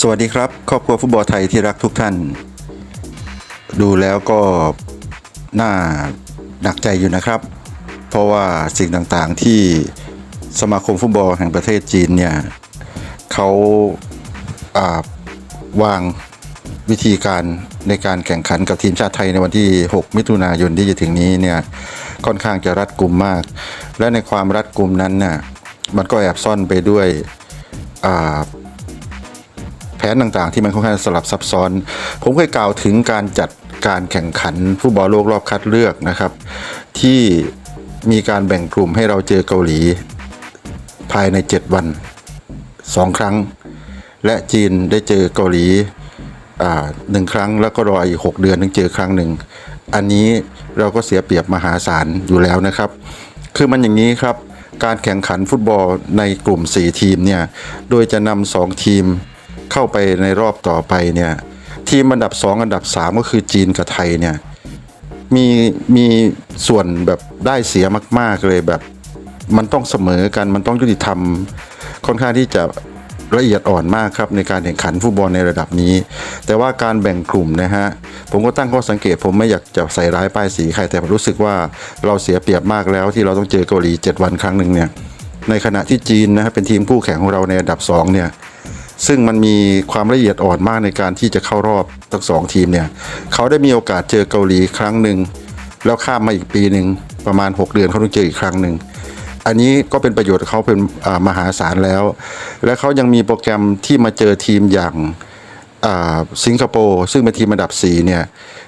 สวัสดีครับ ครอบครัวฟุตบอลไทยที่รักทุกท่าน ดูแล้วก็น่าหนักใจอยู่นะครับ เพราะว่าสิ่งต่างๆที่สมาคมฟุตบอลแห่งประเทศจีนเนี่ยเขาอ่าวางวิธีการในการแข่งขันกับทีมชาติไทยในวันที่ 6 มิถุนายนที่จะถึงนี้เนี่ยค่อนข้างจะรัดกุมมาก และในความรัดกุมนั้นน่ะ มันก็แอบซ่อนไปด้วยแผนต่างๆ ที่มันค่อนข้างสลับซับซ้อน ผมเคยกล่าวถึงการจัดการแข่งขันฟุตบอลโลกรอบคัดเลือกนะครับ ที่มีการแบ่งกลุ่มให้เราเจอเกาหลี ภายใน 7 วัน 2 ครั้ง และจีนได้เจอเกาหลีหนึ่งครั้งแล้วก็รออีก 6 เดือนถึงเจอครั้งหนึ่ง อันนี้เราก็เสียเปรียบมหาศาลอยู่แล้วนะครับ คือมันอย่างนี้ครับ การแข่งขันฟุตบอลในกลุ่ม 4 ทีมเนี่ย โดยจะนำสองทีมเข้าไปในรอบต่อไปเนี่ย ทีมอันดับ 2 อันดับ 3 ก็คือจีนกับไทยเนี่ย มีมีส่วนแบบได้เสียมาก ๆเลยแบบ มันต้องเสมอกันมันต้องยุติธรรมค่อนข้างที่จะ ละเอียดอ่อนมากครับในการแข่งขันฟุตบอลในระดับนี้ แต่ว่าการแบ่งกลุ่มนะฮะผมก็ตั้งข้อสังเกตผมไม่อยากจะใส่ร้ายป้ายสีใครแต่ผมรู้สึกว่าเราเสียเปรียบมากแล้วที่เราต้องเจอเกาหลี 7 วันครั้งหนึ่งเนี่ยในขณะที่จีนนะฮะเป็นทีมคู่แข่งของเราในอันดับสองเนี่ยซึ่งมันมีความละเอียดอ่อนมากในการที่จะเข้ารอบทั้งสองทีมเนี่ยเขาได้มีโอกาสเจอเกาหลีครั้งหนึ่งแล้วข้ามมาอีกปีหนึ่งประมาณ 6 เดือนเขาต้องเจออีกครั้งหนึ่ง อันนี้ก็เป็นประโยชน์เขาเป็นมหาศาลแล้ว และเขายังมีโปรแกรมที่มาเจอทีมอย่างสิงคโปร์ซึ่งเป็นทีมอันดับ4เนี่ย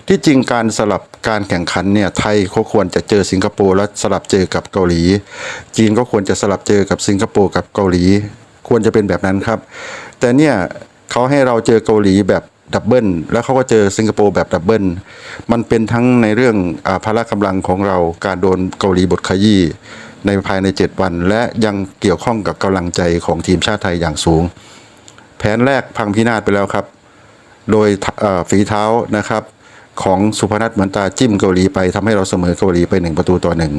ที่จริงการสลับการแข่งขันเนี่ยไทยเขาควรจะเจอสิงคโปร์แล้วสลับเจอกับเกาหลี จีนก็ควรจะสลับเจอกับสิงคโปร์กับเกาหลี ควรจะเป็นแบบนั้นครับ แต่เนี่ยเขาให้เราเจอเกาหลีแบบดับเบิลแล้วเขาก็เจอสิงคโปร์แบบดับเบิลมันเป็นทั้งในเรื่องอพละกำลังของเราการโดนเกาหลีบทขยี้ ในภายใน 7 วัน และยังเกี่ยวข้องกับกำลังใจของทีมชาติไทยอย่างสูง แผนแรกพังพินาศไปแล้วครับ โดยฝีเท้านะครับของสุพนัทเหมือนตาจิ้มเกาหลีไปทำให้เราเสมอเกาหลีไปหนึ่งประตูต่อหนึ่ง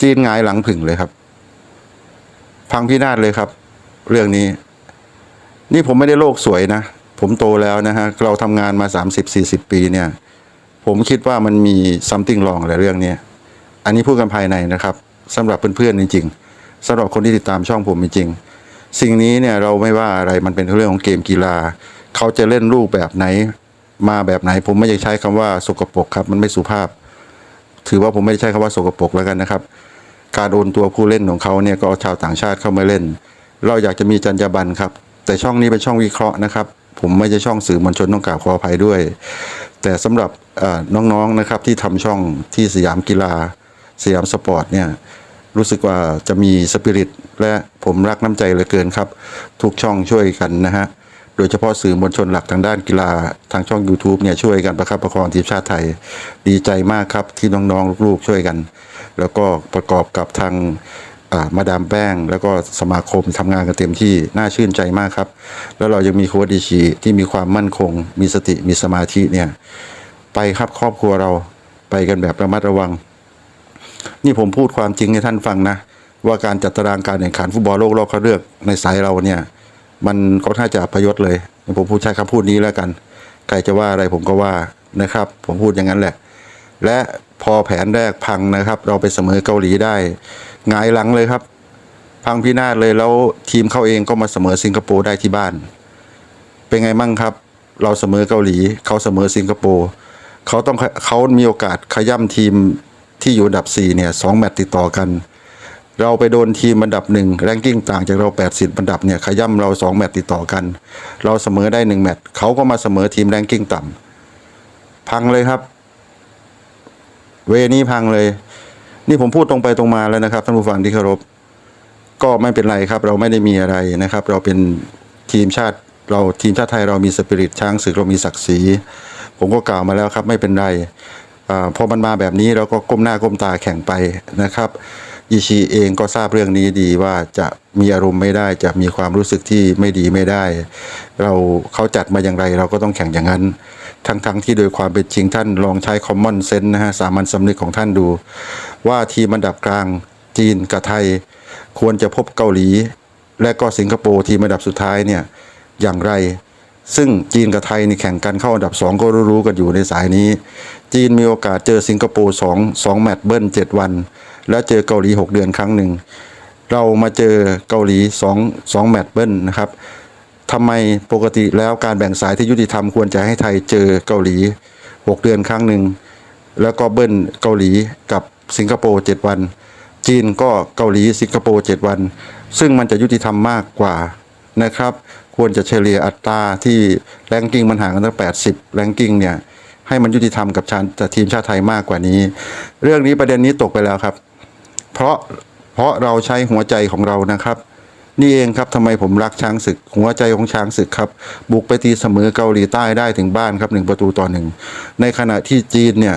จีนงายหลังผึ่งเลยครับ พังพินาศเลยครับ เรื่องนี้ นี่ผมไม่ได้โลกสวยนะ ผมโตแล้วนะฮะเราทำงานมา 30-40 ปีเนี่ย ผมคิดว่ามันมี something wrong อะไรเรื่องเนี้ยอันนี้พูดกันภายในนะครับ สำหรับเพื่อนๆจริงๆสำหรับคนที่ติดตามช่องผมจริงๆสิ่งนี้เนี่ยเราไม่ว่าอะไรมันเป็นเรื่องของเกมกีฬา เขาจะเล่นรูปแบบไหน มาแบบไหนผมไม่อยากใช้คำว่าสกปรกครับ มันไม่สุภาพ ถือว่าผมไม่ได้ใช้คำว่าสกปรกแล้วกันนะครับ การโอนตัวผู้เล่นของเขาเนี่ยก็เอาชาวต่างชาติเข้ามาเล่น เราอยากจะมีจรรยาบรรณครับ แต่ช่องนี้เป็นช่องวิเคราะห์นะครับผมไม่ใช่ช่องสื่อมวลชนต้องกราบขออภัยด้วย แต่สำหรับน้องๆนะครับที่ทำช่องที่สยามกีฬา สยามสปอร์ตเนี่ย รู้สึกว่าจะมีสปิริตและผมรักน้ำใจเหลือเกินครับ ทุกช่องช่วยกันนะฮะ โดยเฉพาะสื่อมวลชนหลักทางด้านกีฬาทางช่อง YouTube เนี่ยช่วยกันประคับประคองทีมชาติไทย ดีใจมากครับที่น้องๆลูกๆช่วยกัน แล้วก็ประกอบกับทางมาดามแป้ง แล้วก็สมาคมทำงานกันเต็มที่น่าชื่นใจมากครับ แล้วเรายังมีโค้ชดีชีที่มีความมั่นคง มีสติมีสมาธิเนี่ยไปครับครอบครัวเราไปกันแบบระมัดระวัง นี่ผมพูดความจริงให้ท่านฟังนะ ว่าการจัดตารางการแข่งขันฟุตบอลโลกรอบคัดเลือกในสายเราเนี่ย มันค่อนข้าจะพยศเลย ผมพูดใช้คำพูดนี้แล้วกัน ใครจะว่าอะไรผมก็ว่านะครับ ผมพูดอย่างนั้นแหละ และพอแผนแรกพังนะครับ เราไปเสมอเกาหลีได้งายหลังเลยครับ พังพินาศเลยแล้วทีมเขาเองก็มาเสมอสิงคโปร์ได้ที่บ้าน เป็นไงมั่งครับ เราเสมอเกาหลี เขาเสมอสิงคโปร์เขาต้องเขามีโอกาสขย่ำทีม ที่อยู่อันดับ 4 เนี่ยสองแมตช์ติดต่อกัน เราไปโดนทีมอันดับหนึ่งแรงกิ้งต่างจากเรา80อันดับเนี่ยขย่ำเรา 2 แมตช์ติดต่อกัน เราเสมอได้ 1 แมตช์เขาก็มาเสมอทีมแรงกิ้งต่ำพังเลยครับ เวนี้พังเลย นี่ผมพูดตรงไปตรงมาแล้วนะครับท่านผู้ฟังที่เคารพก็ไม่เป็นไรครับ เราไม่ได้มีอะไรนะครับ เราเป็นทีมชาติเราทีมชาติไทยเรามีสปิริตช้างศึกเรามีศักดิ์ศรีผมก็กล่าวมาแล้วครับ ไม่เป็นไร อพอมันมาแบบนี้เราก็ก้มหน้าก้มตาแข่งไปนะครับอิชิเองก็ทราบเรื่องนี้ดีว่าจะมีอารมณ์ไม่ได้จะมีความรู้สึกที่ไม่ดีไม่ได้ เราเขาจัดมาอย่างไรเราก็ต้องแข่งอย่างนั้น ทั้งๆทที่โดยความเป็นจริงท่านลองใช้คอมมอนเซนส์นะฮะสามัญสำนึกของท่านดู ว่าทีมอันดับกลางจีนกับไทย ควรจะพบเกาหลี และก็สิงคโปร์ทีมอันดับสุดท้ายเนี่ยอย่างไร ซึ่งจีนกับไทยนี่แข่งกันเข้าอันดับ 2 ก็รู้ๆกันอยู่ในสายนี้ จีนมีโอกาสเจอสิงคโปร์2 2แมตช์เบิ้ล7 วัน แล้วเจอเกาหลี 6 เดือนครั้งหนึ่ง เรามาเจอเกาหลี2 2แมตช์เบิ้ลนะครับทำไมปกติแล้วการแบ่งสายที่ยุติธรรมควรจะให้ไทยเจอเกาหลี 6 เดือนครั้งหนึ่งแล้วก็เบิ้ลเกาหลีกับสิงคโปร์7วัน จีนก็เกาหลีสิงคโปร์7วัน ซึ่งมันจะยุติธรรมมากกว่านะครับ ควรจะเฉลี่ยอัตราที่แรงกิ้งมันห่างกันตั้ง80แรงกิ้งเนี่ยให้มันยุติธรรมกับชาติทีมชาติไทยมากกว่านี้ เรื่องนี้ประเด็นนี้ตกไปแล้วครับ เพราะเพราะเราใช้หัวใจของเรานะครับ นี่เองครับทำไมผมรักช้างศึก หัวใจของช้างศึกครับ บุกไปตีเสมอเกาหลีใต้ได้ถึงบ้านครับหนึ่งประตูต่อหนึ่งในขณะที่จีนเนี่ย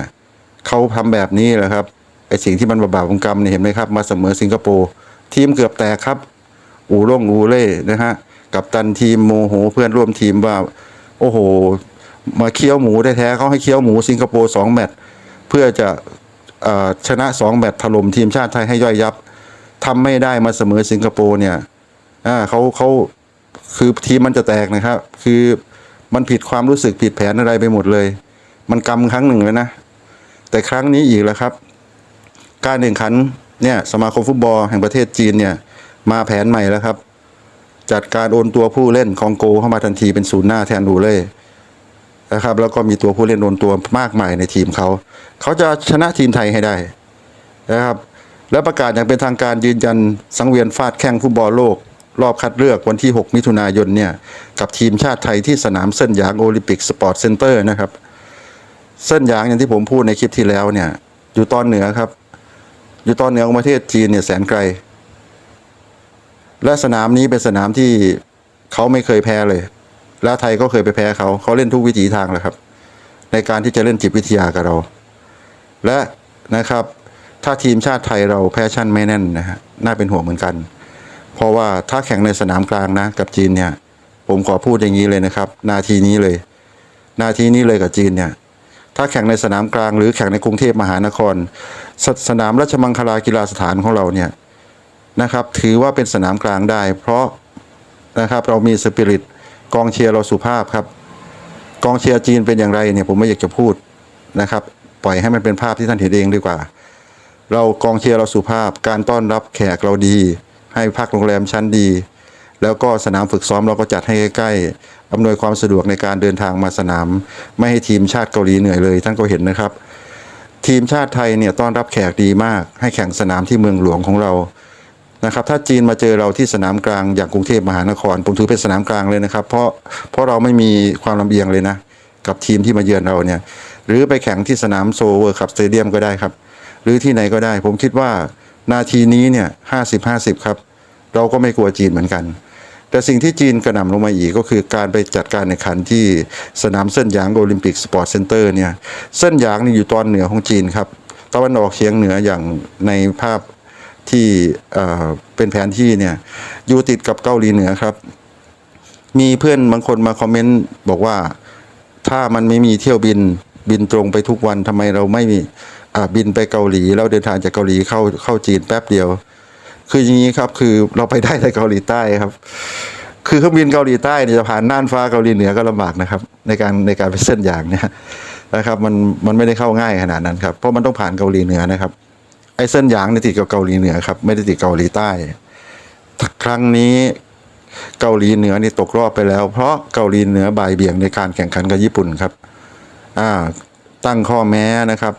เขาทำแบบนี้แหละครับไอสิ่งที่มันบาปๆกรรมเนี่ยเห็นไหมครับ มาเสมอสิงคโปร์ทีมเกือบแตกครับ อูร่งอูเล่นะฮะ กับตันทีมโมโหเพื่อนร่วมทีมว่า โอ้โห มาเคี้ยวหมูแท้ๆเขาให้เคี้ยวหมูสิงคโปร์สองแมตช์เพื่อจะอชนะสองแมตช์ถล่มทีมชาติไทยให้ย่อยยับทำไม่ได้มาเสมอสิงคโปร์เนี่ยเขาเขาคือทีมมันจะแตกนะครับ คือมันผิดความรู้สึกผิดแผนอะไรไปหมดเลย มันกำครั้งหนึ่งเลยนะ แต่ครั้งนี้อีกแล้วครับ การแข่งขันเนี่ยสมาคมฟุตบอลแห่งประเทศจีนเนี่ยมาแผนใหม่แล้วครับ จัดการโอนตัวผู้เล่นคองโกเข้ามาทันทีเป็นศูนย์หน้าแทนดูเล่นะครับแล้วก็มีตัวผู้เล่นโอนตัวมากมายในทีมเขา เขาจะชนะทีมไทยให้ได้นะครับ และประกาศอย่างเป็นทางการยืนยันสังเวียนฟาดแข้งฟุตบอลโลก รอบคัดเลือกวันที่ 6 มิถุนายนเนี่ย กับทีมชาติไทยที่สนามเส้นหยางโอลิมปิกสปอร์ตเซ็นเตอร์นะครับ เส้นหยางอย่างที่ผมพูดในคลิปที่แล้วเนี่ย อยู่ตอนเหนือครับ อยู่ตอนเหนือของประเทศจีนเนี่ยแสนไกล และสนามนี้เป็นสนามที่เขาไม่เคยแพ้เลย และไทยก็เคยไปแพ้เขาเขาเล่นทุกวิถีทางแหละครับ ในการที่จะเล่นจิตวิทยากับเรา และนะครับถ้าทีมชาติไทยเราแพชชั่นไม่แน่นนะฮะน่าเป็นห่วงเหมือนกัน เพราะว่าถ้าแข่งในสนามกลางนะกับจีนเนี่ย ผมขอพูดอย่างนี้เลยนะครับ นาทีนี้เลย นาทีนี้เลยกับจีนเนี่ย ถ้าแข่งในสนามกลางหรือแข่งในกรุงเทพมหานครสสนามราชมังคลากีฬาสถานของเราเนี่ย นะครับ ถือว่าเป็นสนามกลางได้ เพราะนะครับเรามีสปิริตกองเชียร์เราสุภาพครับกองเชียร์จีนเป็นอย่างไรเนี่ยผมไม่อยากจะพูดนะครับ ปล่อยให้มันเป็นภาพที่ท่านเห็นเองดีกว่า เรากองเชียร์เราสุภาพ การต้อนรับแขกเราดี ให้พักโรงแรมชั้นดี แล้วก็สนามฝึกซ้อมเราก็จัดให้ใกล้ๆอำนวยความสะดวกในการเดินทางมาสนาม ไม่ให้ทีมชาติเกาหลีเหนื่อยเลยท่านก็เห็นนะครับ ทีมชาติไทยเนี่ยต้อนรับแขกดีมาก ให้แข่งสนามที่เมืองหลวงของเรา นะครับถ้าจีนมาเจอเราที่สนามกลางอย่างกรุงเทพมหานคร ผมถือเป็นสนามกลางเลยนะครับ เพราะเพราะเราไม่มีความลำเอียงเลยนะ กับทีมที่มาเยือนเราเนี่ยหรือไปแข่งที่สนามโซเวอร์คับสเตเดียมก็ได้ครับ หรือที่ไหนก็ได้ ผมคิดว่านาทีนี้เนี่ยห้าสิบห้าสิบครับ เราก็ไม่กลัวจีนเหมือนกัน แต่สิ่งที่จีนกระหน่ำลงมาอีกก็คือการไปจัดการแข่งขันที่สนามเส้นหยางโอลิมปิกสปอร์ตเซ็นเตอร์เนี่ยเส้นหยางนี่อยู่ตอนเหนือของจีนครับตะวันออกเฉียงเหนืออย่างในภาพ ที่เป็นแผนที่เนี่ยอยู่ติดกับเกาหลีเหนือครับ มีเพื่อนบางคนมาคอมเมนต์บอกว่าถ้ามันไม่มีเที่ยวบินบินตรงไปทุกวันทำไมเราไม่มีบินไปเกาหลีแล้วเดินทางจากเกาหลีเข้าเข้าจีนแป๊บเดียว คืออย่างนี้ครับคือเราไปได้แต่เกาหลีใต้ครับ คือเครื่องบินเกาหลีใต้เนี่ยจะผ่านน่านฟ้าเกาหลีเหนือก็ลำบากนะครับ ในการในการไปเส้นอย่างเนี่ยนะครับมันมันไม่ได้เข้าง่ายขนาดนั้นครับเพราะมันต้องผ่านเกาหลีเหนือนะครับ ไอ้เส้นยางเนี่ยติดกับเกาหลีเหนือครับ ไม่ได้ติดเกาหลีใต้ครั้งนี้เกาหลีเหนือนี่ตกรอบไปแล้ว เพราะเกาหลีเหนือบ่ายเบี่ยงในการแข่งขันกับญี่ปุ่นครับอ่าตั้งข้อแม้นะครับ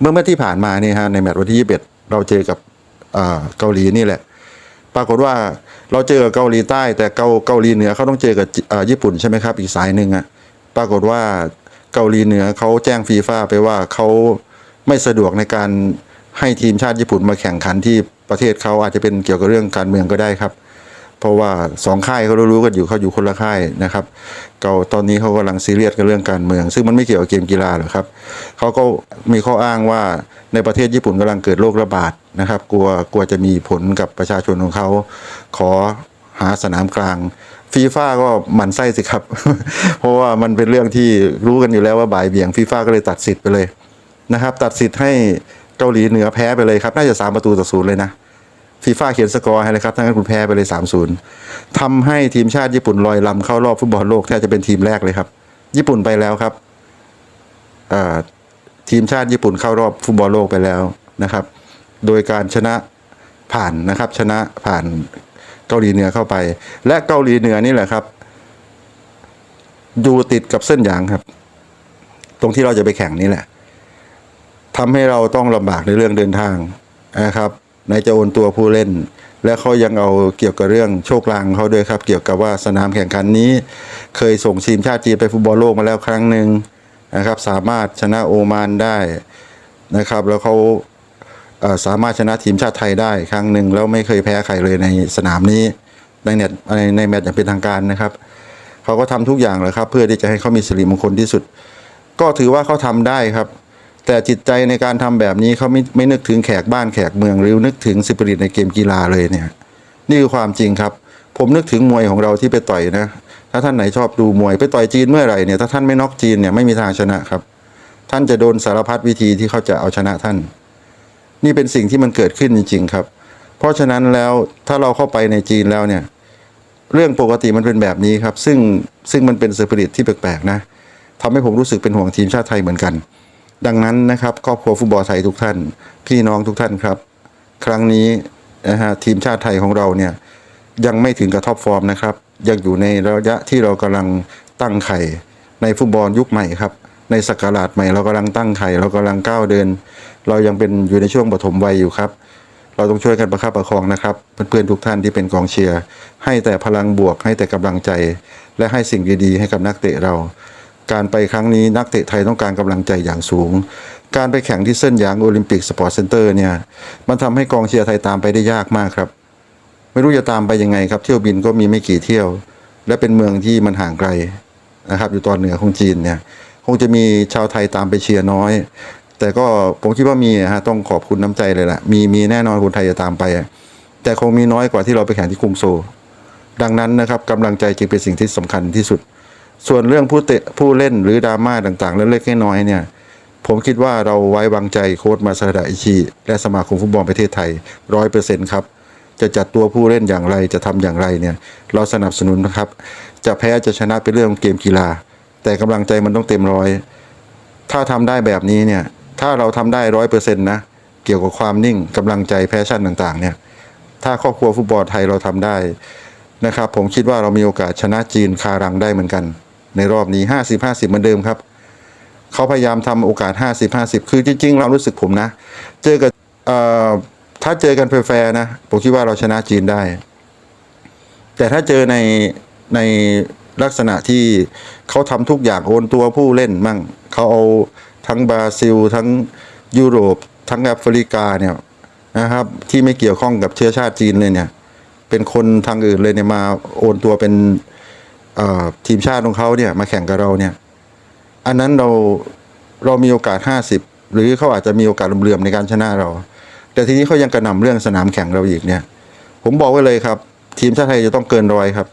เมื่อเมื่อที่ผ่านมานี่ฮะในแมตช์วันที่ 21 เราเจอกับเกาหลีนี่แหละ ปรากฏว่าเราเจอกับเกาหลีใต้ แต่เกาเกาหลีเหนือเขาต้องเจอกับญี่ปุ่นใช่ไหมครับ อีกสายหนึ่งอะปรากฏว่าเกาหลีเหนือเขาแจ้งฟีฟ่าไปว่าเขาไม่สะดวกในการ ให้ทีมชาติญี่ปุ่นมาแข่งขันที่ประเทศเขาอาจจะเป็นเกี่ยวกับเรื่องการเมืองก็ได้ครับ เพราะว่าสองค่ายเขารู้กันอยู่เขาอยู่คนละค่ายนะครับเกาตอนนี้เขากำลังซีเรียสกับเรื่องการเมือง ซึ่งมันไม่เกี่ยวกับเกมกีฬาหรอกครับเขาก็มีข้ออ้างว่าในประเทศญี่ปุ่นกำลังเกิดโรคระบาดนะครับ กลัวกลัวจะมีผลกับประชาชนของเขาขอหาสนามกลางฟีฟ่าก็หมั่นไส้สิครับ เพราะว่ามันเป็นเรื่องที่รู้กันอยู่แล้วว่าบ่ายเบี่ยงฟีฟ่าก็เลยตัดสิทธิ์ไปเลยนะครับ ตัดสิทธิ์ให้ เกาหลีเหนือแพ้ไปเลยครับ น่าจะสามประตูต่อศูนย์เลยนะฟีฟ่าเขียนสกอร์ให้เลยครับทั้งนั้นคุณแพ้ไปเลย 3-0ทำให้ทีมชาติญี่ปุ่นลอยลำเข้ารอบฟุตบอลโลกแทบจะเป็นทีมแรกเลยครับ ญี่ปุ่นไปแล้วครับทีมชาติญี่ปุ่นเข้ารอบฟุตบอลโลกไปแล้วนะครับ โดยการชนะผ่านนะครับชนะผ่านเกาหลีเหนือเข้าไป และเกาหลีเหนือนี่แหละครับอยู่ติดกับเส้นหยางครับ ตรงที่เราจะไปแข่งนี่แหละ ทำให้เราต้องลำบากในเรื่องเดินทางนะครับในจะโอนตัวผู้เล่น และเขายังเอาเกี่ยวกับเรื่องโชคลางเขาด้วยครับ เกี่ยวกับว่าสนามแข่งขันนี้ เคยส่งทีมชาติจีนไปฟุตบอลโลกมาแล้วครั้งหนึ่งนะครับ สามารถชนะโอมานได้นะครับ แล้วเขาสามารถชนะทีมชาติไทยได้ครั้งหนึ่งแล้วไม่เคยแพ้ใครเลยในสนามนี้ในเน็ตในในแมตช์อย่างเป็นทางการนะครับเขาก็ทำทุกอย่างแหละครับ เพื่อที่จะให้เขามีสิริมงคลที่สุด ก็ถือว่าเขาทำได้ครับ แต่จิตใจในการทำแบบนี้เขาไม่ไม่นึกถึงแขกบ้านแขกเมืองหรือนึกถึงสปิริตในเกมกีฬาเลยเนี่ย นี่คือความจริงครับ ผมนึกถึงมวยของเราที่ไปต่อยนะ ถ้าท่านไหนชอบดูมวยไปต่อยจีนเมื่อไหร่เนี่ยถ้าท่านไม่น็อกจีนเนี่ยไม่มีทางชนะครับ ท่านจะโดนสารพัดวิธีที่เขาจะเอาชนะท่าน นี่เป็นสิ่งที่มันเกิดขึ้นจริง ๆ ครับ เพราะฉะนั้นแล้วถ้าเราเข้าไปในจีนแล้วเนี่ย เรื่องปกติมันเป็นแบบนี้ครับ ซึ่งซึ่งมันเป็นสปิริตที่แปลกๆนะทำให้ผมรู้สึกเป็นห่วงทีมชาติไทยเหมือนกัน ดังนั้นนะครับครอบครัวฟุตบอลไทยทุกท่าน พี่น้องทุกท่านครับ ครั้งนี้นะฮะทีมชาติไทยของเราเนี่ยยังไม่ถึงกับท็อปฟอร์มนะครับ ยังอยู่ในระยะที่เรากำลังตั้งไข่ในฟุตบอลยุคใหม่ครับ ในสกราชใหม่เรากำลังตั้งไข่เรากำลังก้าวเดิน เรายังเป็นอยู่ในช่วงปฐมวัยอยู่ครับเราต้องช่วยกันประคับประคองนะครับ เพื่อนๆทุกท่านที่เป็นกองเชียร์ ให้แต่พลังบวกให้แต่กำลังใจ และให้สิ่งดีๆ ให้กับนักเตะเรา การไปครั้งนี้นักเตะไทยต้องการกำลังใจอย่างสูง การไปแข่งที่เส้นยางโอลิมปิกสปอร์ตเซ็นเตอร์เนี่ย มันทำให้กองเชียร์ไทยตามไปได้ยากมากครับ ไม่รู้จะตามไปยังไงครับ เที่ยวบินก็มีไม่กี่เที่ยว และเป็นเมืองที่มันห่างไกลนะครับ อยู่ตอนเหนือของจีนเนี่ย คงจะมีชาวไทยตามไปเชียร์น้อย แต่ก็ผมคิดว่ามีอะฮะต้องขอบคุณน้ำใจเลยแหละมีมีแน่นอนคนไทยจะตามไป แต่คงมีน้อยกว่าที่เราไปแข่งที่กรุงโซ ดังนั้นนะครับกำลังใจจึงเป็นสิ่งที่สำคัญที่สุด ส่วนเรื่องผู้เตะผู้เล่นหรือดราม่าต่างๆ เล็กๆน้อยๆเนี่ย ผมคิดว่าเราไว้วางใจโค้ชมาซาดะอิชิและสมาคมฟุตบอลประเทศไทยร้อยเปอร์เซ็นต์ครับจะจัดตัวผู้เล่นอย่างไรจะทำอย่างไรเนี่ย เราสนับสนุนนะครับ จะแพ้จะชนะเป็นเรื่องของเกมกีฬา แต่กำลังใจมันต้องเต็มร้อย ถ้าทำได้แบบนี้เนี่ย ถ้าเราทำได้ร้อยเปอร์เซ็นต์นะ เกี่ยวกับความนิ่งกำลังใจแพชชั่นต่างๆ เนี่ย ถ้าครอบครัวฟุตบอลไทยเราทำได้นะครับ ผมคิดว่าเรามีโอกาสชนะจีนคารังได้เหมือนกัน ในรอบนี้50-50เหมือนเดิมครับ เขาพยายามทำโอกาส50 50คือจริง ๆ เรารู้สึกผมนะ เจอกับถ้าเจอกันแฟร์นะ ผมคิดว่าเราชนะจีนได้ แต่ถ้าเจอในในลักษณะที่เขาทำทุกอย่างโอนตัวผู้เล่นมั่งเขาเอาทั้งบราซิล ทั้งยุโรป ทั้งแอฟริกาเนี่ยนะครับ ที่ไม่เกี่ยวข้องกับเชื้อชาติจีนเลยเนี่ย เป็นคนทางอื่นเลยเนี่ยมาโอนตัวเป็น ทีมชาติของเขาเนี่ยมาแข่งกับเราเนี่ย อันนั้นเราเรามีโอกาส 50 หรือเขาอาจจะมีโอกาสเหลื่อมๆในการชนะเรา แต่ทีนี้เขายังกระหน่ำเรื่องสนามแข่งเราอีกเนี่ย ผมบอกไว้เลยครับ ทีมชาติไทยจะต้องเกินร้อยครับ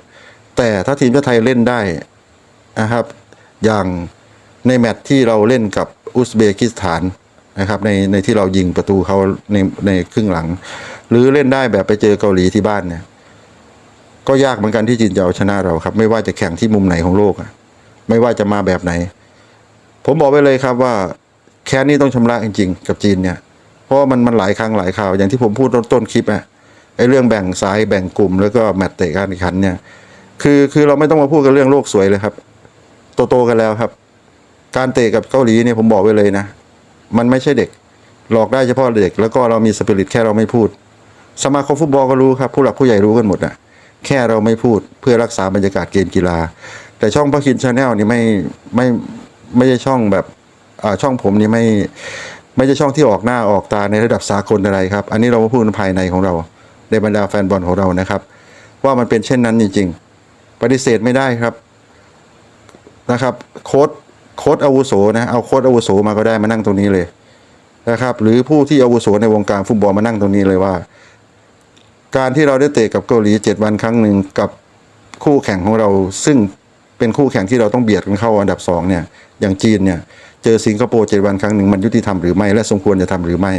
แต่ถ้าทีมชาติไทยเล่นได้นะครับ อย่างในแมตช์ที่เราเล่นกับอุซเบกิสถานนะครับในในที่เรายิงประตูเขาในในครึ่งหลัง หรือเล่นได้แบบไปเจอเกาหลีที่บ้านเนี่ย ก็ยากเหมือนกันที่จีนจะเอาชนะเราครับ ไม่ว่าจะแข่งที่มุมไหนของโลกอะไม่ว่าจะมาแบบไหน ผมบอกไว้เลยครับว่าแค้นนี้ต้องชำระจริงๆ กับจีนเนี่ยเพราะว่ามันมันหลายครั้งหลายข่าวอย่างที่ผมพูดต้นคลิปอะไอ้เรื่องแบ่งซ้ายแบ่งกลุ่มแล้วก็แมตช์เตะการแข่งขันเนี่ยคือคือเราไม่ต้องมาพูดกันเรื่องโลกสวยเลยครับ โตโตๆกันแล้วครับ การเตะกับเกาหลีเนี่ยผมบอกไว้เลยนะ มันไม่ใช่เด็ก หลอกได้เฉพาะเด็ก แล้วก็เรามีสปิริตแค่เราไม่พูด สมาคมฟุตบอลก็รู้ครับ ผู้หลักผู้ใหญ่รู้กันหมดอะ แค่เราไม่พูดเพื่อรักษาบรรยากาศเกมกีฬา แต่ช่องพักคินชาแนลนี่ไม่ไม่ไม่ใช่ช่องแบบอ่าช่องผมนี่ไม่ไม่ใช่ช่องที่ออกหน้าออกตาในระดับสากลอะไรครับ อันนี้เรามาพูดภายในของเราในบรรดาแฟนบอลของเรานะครับ ว่ามันเป็นเช่นนั้นจริง ๆ ปฏิเสธไม่ได้ครับนะครับ โค้ดโค้ดอาวุโสนะเอาโค้ดอาวุโสมาก็ได้มานั่งตรงนี้เลยนะครับ หรือผู้ที่อาวุโสในวงการฟุตบอลมานั่งตรงนี้เลยว่า การที่เราได้เตะกับเกาหลีเจ็ดวันครั้งหนึ่งกับคู่แข่งของเรา ซึ่งเป็นคู่แข่งที่เราต้องเบียดกันเข้าอันดับสองเนี่ยอย่างจีนเนี่ยเจอสิงคโปร์เจ็ดวันครั้งหนึ่งมันยุติธรรมหรือไม่และสมควรจะทำหรือไม่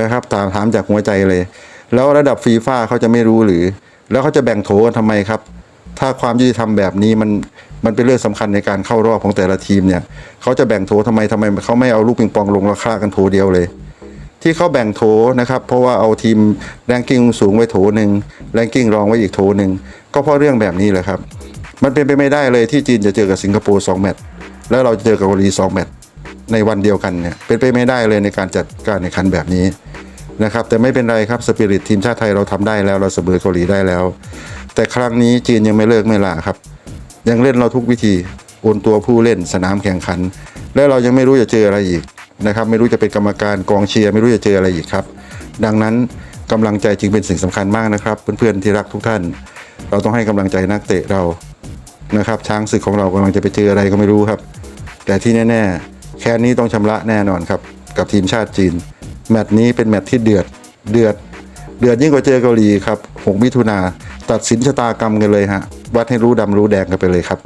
นะครับถามถามจากหัวใจเลย แล้วระดับฟีฟ่าเขาจะไม่รู้หรือ แล้วเขาจะแบ่งโถกันทำไมครับ ถ้าความยุติธรรมแบบนี้มันมันเป็นเรื่องสำคัญในการเข้ารอบของแต่ละทีมเนี่ยเขาจะแบ่งโถทำไมทำไมเขาไม่เอาลูกปิงปองลงราคากันโถเดียวเลย ที่เขาแบ่งโถนะครับ เพราะว่าเอาทีมแรงกิ้งสูงไว้โถหนึ่งแรงกิ้งรองไว้อีกโถหนึ่งก็เพราะเรื่องแบบนี้แหละครับ มันเป็นไปไม่ได้เลยที่จีนจะเจอกับสิงคโปร์สองแมตช์แล้วเราจะเจอกับเกาหลีสองแมตช์ในวันเดียวกันเนี่ยเป็นไปไม่ได้เลยในการจัดการแข่งขันแบบนี้นะครับแต่ไม่เป็นไรครับสปิริตทีมชาติไทยเราทำได้แล้วเราเสมอเกาหลีได้แล้ว แต่ครั้งนี้จีนยังไม่เลิกไม่ลาครับ ยังเล่นเราทุกวิธีโอนตัวผู้เล่นสนามแข่งขัน และเรายังไม่รู้จะเจออะไรอีก นะครับ ไม่รู้จะเป็นกรรมการกองเชียร์ไม่รู้จะเจออะไรอีกครับ ดังนั้นกำลังใจจึงเป็นสิ่งสำคัญมากนะครับ เพื่อนๆที่รักทุกท่าน เราต้องให้กำลังใจนักเตะเรานะครับ ช้างศึกของเรากำลังจะไปเจออะไรก็ไม่รู้ครับ แต่ที่แน่ๆ แค่นี้ต้องชำระแน่นอนครับ กับทีมชาติจีน แมตช์นี้เป็นแมตช์ที่เดือดเดือดเดือดยิ่งกว่าเจอเกาหลีครับ6มิถุนาตัดสินชะตากรรมกันเลยฮะวัดให้รู้ดำรู้แดงกันไปเลยครับ